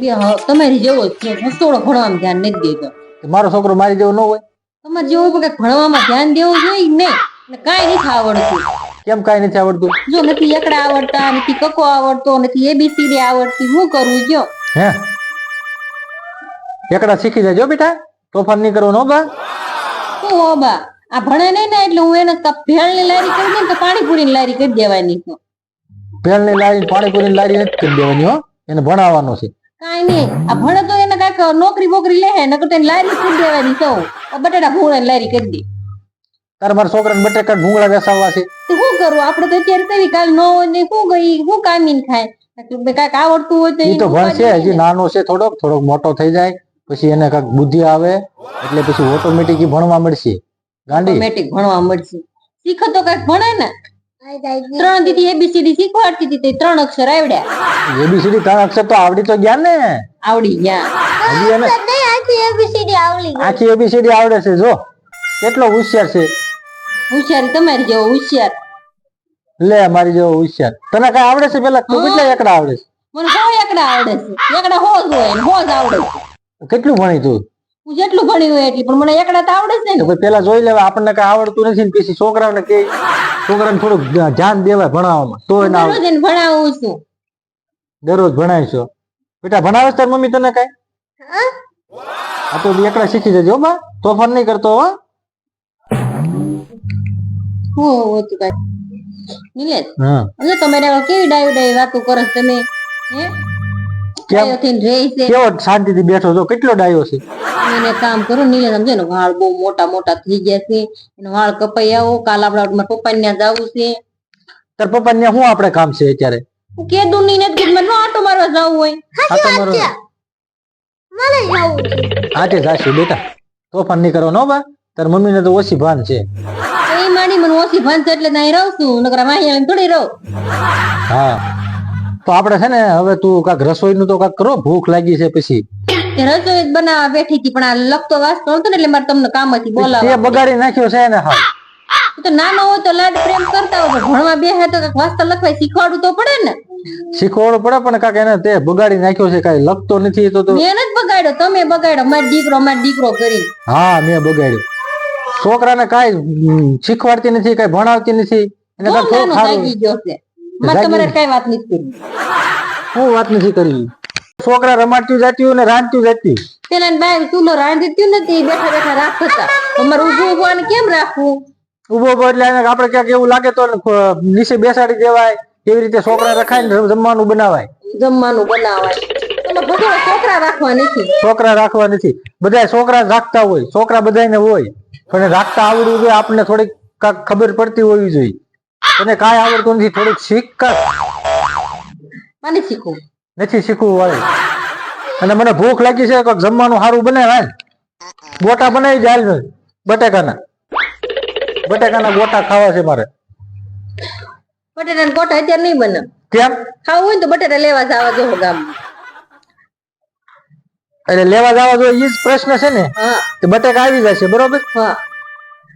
તમારી જેવો હસોડો ભણવામાં ધ્યાન નથી દેતો. મારો છોકરો મારી જેવો ન હોય? તમારે જેવો પણ ભણવામાં ધ્યાન દેવું જોઈએ ને કાંઈ નથી આવડતું. કેમ કાંઈ નથી આવડતું? જો નથી એકડા આવડતા નથી કકો આવડતો નથી એબીસીડી આવડતી હું કરું જો. હે? એકડા શીખી જજો બેટા. તોફાન નહીં કરવો નો બા. શું હો બા આ ભણે નહીં ને એટલે હું એને ભેળની લારી કરી દઉં ને પાણીપુરી ની લારી કરી દેવાની ભેળ ભેળની લારી પાણીપુરીની લારી નથી કરી દેવાની હો. એને ભણાવવાનો છે. કાંઈ નહીં. આ ભણે તો એને કાંઈક નોકરી બોકરી લે નકર તો એને લારી કરી દેવાની સૌ બટેટા ભૂંગળા લારી કરી દે. તારે મારા છોકરાને બટેકા ભૂંગળા બેસાવવા છે. તો શું કરું? આપણે તો અત્યારે કઈ કાલ ન હોય ને શું ગઈ શું કામીન ખાય કાંઈક આવડતું હોય તો એ તો ભણશે હજી નાનો છે થોડોક થોડોક મોટો થઈ જાય. પછી એને કાંઈક બુદ્ધિ આવે એટલે પછી ઓટોમેટિક ભણવા મળશે. ગાંડી? ઓટોમેટિક ભણવા મળશે. શીખો તો કંઈક ભણે ને. ત્રણ દીદી એબીસીડી શીખવાડતી હતી ત્રણ અક્ષર આવડ્યા. એબીસીડી ત્રણ અક્ષર તો આવડી તો ગયા ને. આવડી ગયા. હજી એને આખી એબીસીડી આવડે છે જો. કેટલો હોશિયાર છે. હોશિયાર તમારી જેવો હોશિયાર. લે મારી જેવો હોશિયાર. તને કઈ આવડે છે પેલા? તું કેટલા એકડા આવડે મને હો એકડા આવડે છે. એકડા હોજ હોય હોજ આવડે છે છે. કેટલું ભણી તું? હું જેટલું ભણી હોય એટલી પણ મને એકડા તો આવડે જ નહીં. ને પેલા જોઈ લેવા આપણને કઈ આવડતું નથી ને પછી છોકરાઓને કે છોકરાને થોડુંક ધ્યાન દેવાય ભણાવવામાં તો એને આવડે. દરરોજ એને ભણાવું છું. દરરોજ ભણાવીશો બેટા ભણાવે છે તારી મમ્મી તને કઈ? આ તો એકડા શીખી જજો હો બા. તોફાન નહીં કરતો હો હું? હતું કઈ? નિલેશ હા. તમે કેવી ડાયું ડાયું વાતું કરો છો તમે હે? કેમ? છે. કેવો શાંતિથી બેઠો છો? કેટલો ડાયો છે? એને કામ કરો નીલે સમજે ને વાળ બહુ મોટા મોટા થઈ ગયા છે. એનો વાળ કપાઈ આવો કાલ આપડા મારા પપ્પા ત્યાં જવું છે. તાર પપ્પા ને શું આપણે કામ છે અત્યારે? કે નહીં નથી મને આટો મારવા જવું હોય. આ તો મારો આજે જાશું બેટા. તોફાન નહીં કરો નો બા. તાર મમ્મી ને તો ઓછી ભાન છે. એ માની મને ઓછી ભાન છે એટલે ત્યાં રહું છું. નકર માહી થોડી રહું. હા. તો આપણે છે ને હવે તું કાક રસોઈ નું તો કાક કરો ભૂખ લાગી છે પછી. રસોઈ બનાવવા બેઠી હતી પણ આ લખતો વાંચતો હતો ને એટલે મારે તમને કામ હતી તે બોલાવવા બગાડી નાખ્યો છે ને હા તો નાનો હોય તો લાડ પ્રેમ કરતા હોય ભણવા બે તો કાક વાસ્તા લખવા શીખવાડવું તો પડે ને. શીખવાડવું પડે પણ કાક એને તે બગાડી નાખ્યો છે કઈ લખતો નથી તો તો મેં જ બગાડ્યો તમે બગાડ્યો મારો દીકરો મારો દીકરો કરી. હા મેં બગાડ્યો. છોકરાને કાંઈ શીખવાડતી નથી કઈ ભણાવતી નથી. એને કાંઈ થોડું ખારું ગયો છે. મારે તમારે કઈ વાત નથી કરી. હું વાત નથી કરી? છોકરા રમાડતું જાત્યું ને રાંધતું જાત્યું પેલા ને બાય ચૂલો રાંધી નથી બેઠા બેઠા રાખતા. અમારે ઉભું ઉભું કેમ રાખવું? ઊભો ઊભો એટલે આપડે ક્યાંક એવું લાગે તો નીચે બેસાડી દેવાય એવી રીતે છોકરા રખાઈને જમવાનું બનાવાય. જમવાનું બનાવાય. છોકરા રાખવા નથી. છોકરા રાખવા નથી. બધા છોકરા રાખતા હોય. છોકરા બધાને હોય. પણ રાખતા આવડવું જોઈએ. આપણને થોડીક ખબર પડતી હોવી જોઈએ. તને કાંઈ આવડતું નથી થોડુંક શીખ કર. મને શીખવું. નથી શીખવું વાળે. અને મને ભૂખ લાગી છે કોઈક જમવાનું સારું બનાવે હાલ ગોટા બનાવી દે હાલ ને, બટાકાના. બટાકાના ગોટા ખાવા છે મારે. બટેટા ગોટા અત્યારે નહીં બને. કેમ? ખાવું હોય તો બટેટા લેવા જવા જો ગામ એટલે લેવા જવા જો ઈ જ પ્રશ્ન છે ને? હા. બટેકા આવી જશે બરોબર? હા.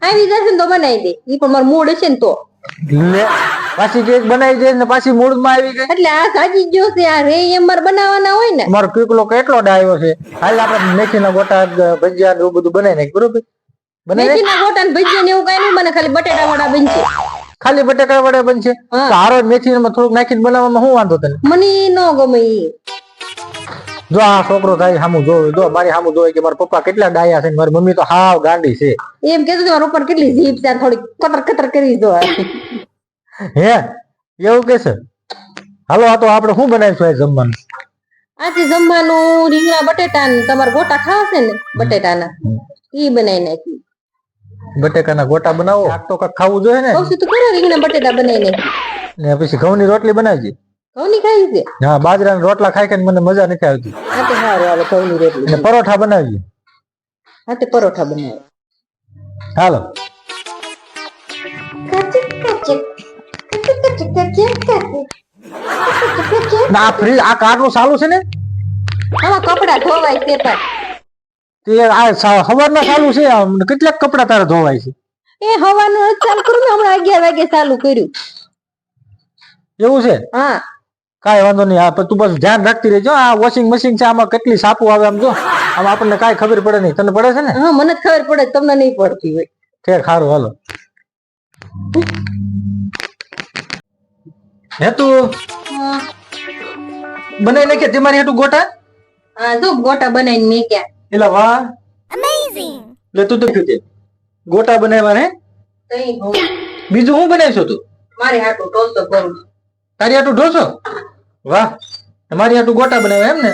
આવી જશે ને તો બનાવી દે. ઈ પણ મારું મૂડ હશે ને તો. લે પાછી કેક બનાવી દે ને પાછી મૂળમાં આવી ગઈ એટલે આ સાજી ગયો છે આ રે એમ બનાવવાના હોય ને. મારો પીકલો કેટલો ડાયો છે? હાલ આપણે મેથીના ગોટા ભજીયા ને એવું બધું બનાવી નાખ બરોબર? બનાવી. મેથીના ગોટા ને ભજીયા ને એવું કઈ નહીં બને ખાલી બટેટા વડા બનશે. ખાલી બટાકા વડા બનશે. તો હારો મેથી થોડુંક નાખીને બનાવવામાં શું વાંધો તને? મને ન ગમે જો આ છોકરો થાય સામું જોવે. જો મારી સામું જોવે કે મારા પપ્પા કેટલા ડાયા છે મારી મમ્મી તો હાવ ગાંડી છે. એમ કેતો મારા ઉપર કેટલી જીભ છે થોડી કતર કતર કરી દો હે? એવું કે છે? હાલો આ તો આપણે શું બનાવીશું આ જમવાનું? આજે જમવાનું રીંગણા બટેટા તમારા ગોટા ખાવા છે ને બટેટાના. ઈ બનાવી નાખી. બટેકાના ગોટા બનાવો? આ તો કાંઈક ખાવું જોઈએ ને? કહું છું તો રીંગણા બટેટા બનાવી નાખી ને પછી ઘઉંની રોટલી બનાવજી. ઘઉંની છે? હા રોટલા ખાઈ ખાઈને મને મજા નથી આવતી. હા તે સારું હાલો ઘઉંની રોટલી. અને પરોઠા બનાવજી હા તે પરોઠા બનાવે હાલો. ના આ કારનું ચાલુ છે ને? આમાં કપડા ધોવાય છે પણ. તે આ સવારના ચાલુ છે કેટલાક કપડા તારે ધોવાય છે? એ હવાનું ચાલુ કર્યું ને હમણાં અગિયાર વાગે ચાલુ કર્યું. એવું છે? હા. કાંઈ વાંધો નહીં. હા તું બસ ધ્યાન રાખતી રહેજો. આ વોશિંગ મશીન છે આમાં કેટલી સાપુ આવે આમ જો. આમ આપણને કાંઈ ખબર પડે નહીં. તને પડે છે ને? હા મને જ ખબર પડે તમને નહીં પડતી હોય. ઠેક સારું હાલો. હે. તું બનાવી નાખે તમારી હેઠું ગોટા? હા જો ગોટા બનાવીને મેક્યા. એલા વાહ. એટલે તું તો થયું ગોટા બનાવ્યા ને? બીજું હું બનાવીશું તું? મારી હાટું ટોસ્ટ કરું તારી હાટું ઢોસો? વાહ તમારી હાટું ગોટા બનાવ્યા એમ ને.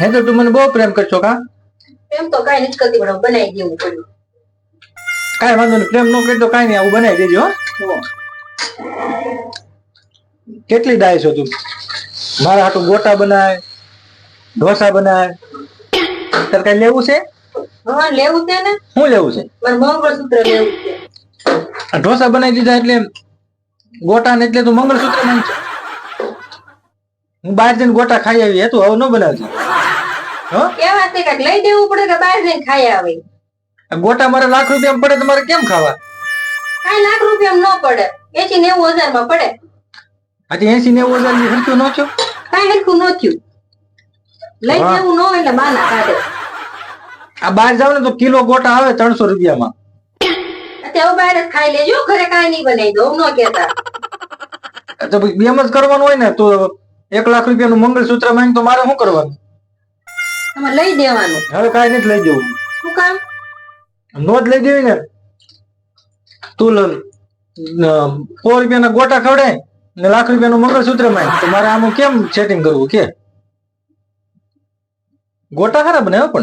હે તો તું મને બહુ પ્રેમ કરશો કા? એમ તો કઈ નથી કરતી પણ બનાવી દેવું પડ્યું કાઈ વાંધો નહીં પ્રેમ નો કરી તો કાંઈ નહીં આવું બનાવી દેજો કેટલી ડાય છો તું? મારા હાટું ગોટા બનાય ઢોસા બનાય. તારે કઈ લેવું છે? હા લેવું છે ને. શું લેવું છે? મારે મંગળસૂત્ર લેવું છે. ઢોસા બનાવી દીધા એટલે ગોટા ને એટલે તું મંગળસૂત્ર માંગ છે હું બહાર જઈને ગોટા ખાઈ આવી તું હવે ન બનાવજે. કેવા છે કાંઈક લઈ દેવું પડે કે બહાર જઈને ખાઈ આવી. ગોટા મારે લાખ રૂપિયા પડે તમારે કેમ ખાવા? કાઈ લાખ રૂપિયા ન પડે. એસી નેવું હજારમાં પડે. આજે એસી નેવું હજારની ખર્ચો ન થયું? કાંઈ હરખું ન થયું. લઈ દેવું ન એટલે બાના કાઢે. આ બહાર જાવ ને તો કિલો ગોટા આવે ત્રણસો રૂપિયામાં. અત્યારે બહાર જ ખાઈ લેજો. ઘરે કાંઈ નહીં બનાવી દઉં ન કેતા તો એમ જ કરવાનું હોય ને તો એક લાખ રૂપિયાનું મંગળસૂત્ર માંગ તો મારે શું કરવાનું? તમારે લઈ દેવાનું. હવે કાંઈ નથી લઈ જવું. શું કામ? નો જ લઈ દેવી ને. તું ન- સો રૂપિયાના ગોટા ખવડે ને લાખ રૂપિયાનું મંગળસૂત્ર માંગ. તો મારે આમાં કેમ સેટિંગ કરવું? કે? ગોટા ખરા બનાવ્યો પણ.